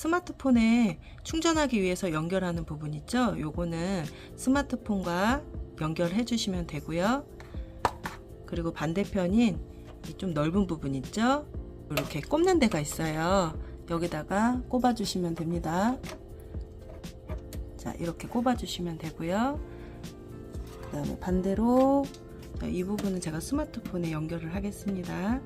스마트폰에 충전하기 위해서 연결하는 부분 있죠? 요거는 스마트폰과 연결해 주시면 되고요. 그리고 반대편인 이좀 넓은 부분 있죠? 이렇게 꼽는 데가 있어요. 여기다가 꼽아 주시면 됩니다. 자, 이렇게 꼽아 주시면 되고요. 그 다음에 반대로 자, 이 부분은 제가 스마트폰에 연결을 하겠습니다.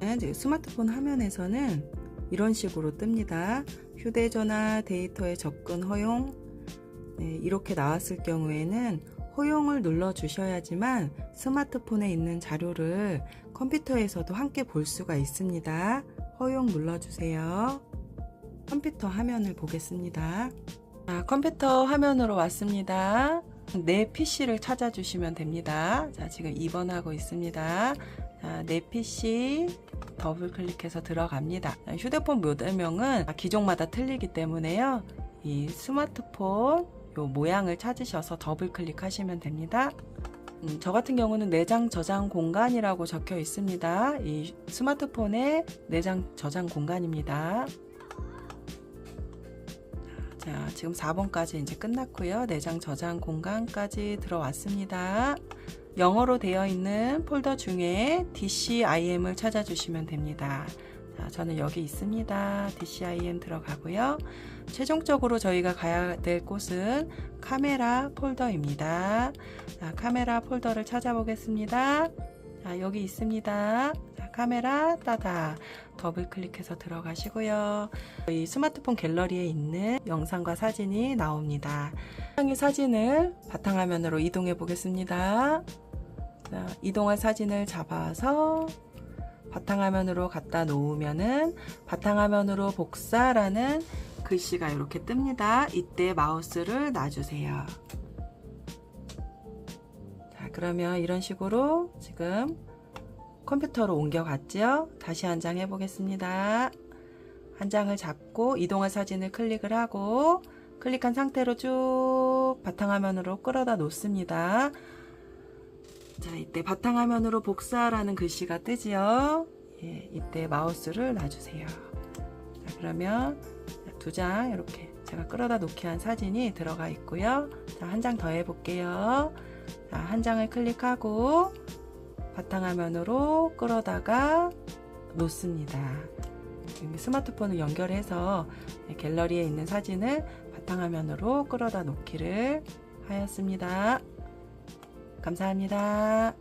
네, 스마트폰 화면에서는 이런 식으로 뜹니다. 휴대전화 데이터의 접근 허용. 네, 이렇게 나왔을 경우에는 허용을 눌러 주셔야지만 스마트폰에 있는 자료를 컴퓨터에서도 함께 볼 수가 있습니다. 허용 눌러 주세요. 컴퓨터 화면을 보겠습니다. 자, 컴퓨터 화면으로 왔습니다. 내 PC를 찾아주시면 됩니다. 자, 지금 2번 하고 있습니다. 자, 내 PC 더블 클릭해서 들어갑니다. 자, 휴대폰 모델명은 기종마다 틀리기 때문에요. 이 스마트폰 요 모양을 찾으셔서 더블 클릭하시면 됩니다. 음, 저 같은 경우는 내장 저장 공간이라고 적혀 있습니다. 이 스마트폰의 내장 저장 공간입니다. 자, 지금 4번까지 이제 끝났고요. 내장 저장 공간까지 들어왔습니다. 영어로 되어 있는 폴더 중에 DCIM을 찾아주시면 됩니다. 자, 저는 여기 있습니다. DCIM 들어가고요. 최종적으로 저희가 가야 될 곳은 카메라 폴더입니다. 자, 카메라 폴더를 찾아보겠습니다. 자, 여기 있습니다. 자, 카메라 따다 더블 클릭해서 들어가시고요. 이 스마트폰 갤러리에 있는 영상과 사진이 나옵니다. 이 사진을 바탕화면으로 이동해 보겠습니다. 자, 이동할 사진을 잡아서 바탕화면으로 갖다 놓으면은 바탕화면으로 복사라는 글씨가 이렇게 뜹니다. 이때 마우스를 놔주세요. 자, 그러면 이런 식으로 지금 컴퓨터로 옮겨갔죠? 다시 한 장 해보겠습니다. 한 장을 잡고 이동할 사진을 클릭을 하고 클릭한 상태로 쭉 바탕화면으로 끌어다 놓습니다. 자, 이때 바탕화면으로 복사라는 글씨가 뜨지요? 예, 이때 마우스를 놔주세요. 자, 그러면 두 장 이렇게 제가 끌어다 놓기 한 사진이 들어가 있고요. 자, 한장 더 해볼게요. 자, 한 장을 클릭하고 바탕화면으로 끌어다가 놓습니다. 스마트폰을 연결해서 갤러리에 있는 사진을 바탕화면으로 끌어다 놓기를 하였습니다. 감사합니다.